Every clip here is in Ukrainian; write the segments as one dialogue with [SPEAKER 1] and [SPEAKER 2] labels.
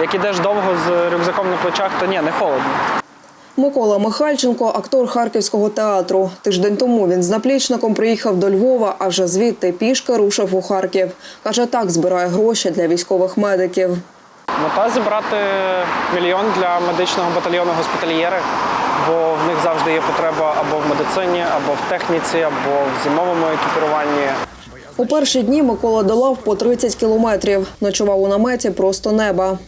[SPEAKER 1] як ідеш довго з рюкзаком на плечах, то ні, не холодно.
[SPEAKER 2] Микола Михальченко, актор Харківського театру. Тиждень тому він з наплічником приїхав до Львова, а вже звідти пішки рушив у Харків. Каже, так збирає гроші для військових медиків.
[SPEAKER 1] Мета зібрати мільйон для медичного батальйону госпітальєри, бо в них завжди є потреба або в медицині, або в техніці, або в зимовому екіпіруванні.
[SPEAKER 2] У перші дні Микола долав по 30 кілометрів. Ночував у наметі просто неба.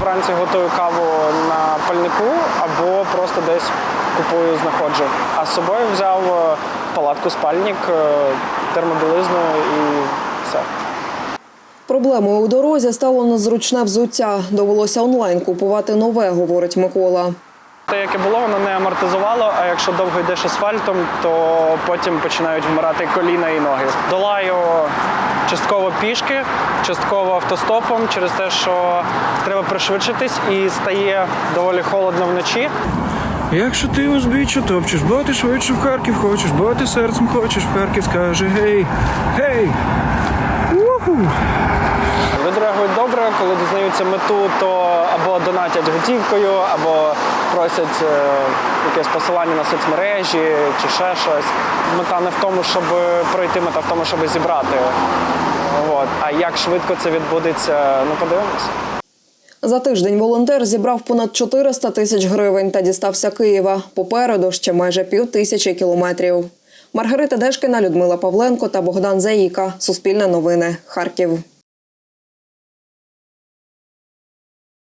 [SPEAKER 1] Вранці готую каву на пальнику або просто десь купую, знаходжу. А з собою взяв е, палатку, спальник, е, термобілизну і все.
[SPEAKER 2] Проблемою у дорозі стало незручне взуття. Довелося онлайн купувати нове, говорить Микола.
[SPEAKER 1] Те, яке було, воно не амортизувало, а якщо довго йдеш асфальтом, то потім починають вмирати коліна і ноги. Долаю частково пішки, частково автостопом через те, що треба пришвидшитись і стає доволі холодно вночі.
[SPEAKER 3] Якщо ти узбіччя топчеш, бо ти швидше в Харків хочеш, бо ти серцем хочеш, в Харків скаже гей, гей. Уху.
[SPEAKER 1] Люди реагують добре, коли дізнаються мету, то або донатять готівкою, або просять е, якесь посилання на соцмережі чи ще щось. Мета не в тому, щоб пройти, мета в тому, щоб зібрати. От. А як швидко це відбудеться, ну подивимось.
[SPEAKER 2] За тиждень волонтер зібрав понад 400 тисяч гривень та дістався Києва. Попереду ще майже пів тисячі кілометрів. Маргарита Дешкіна, Людмила Павленко та Богдан Заїка. Суспільне новини. Харків.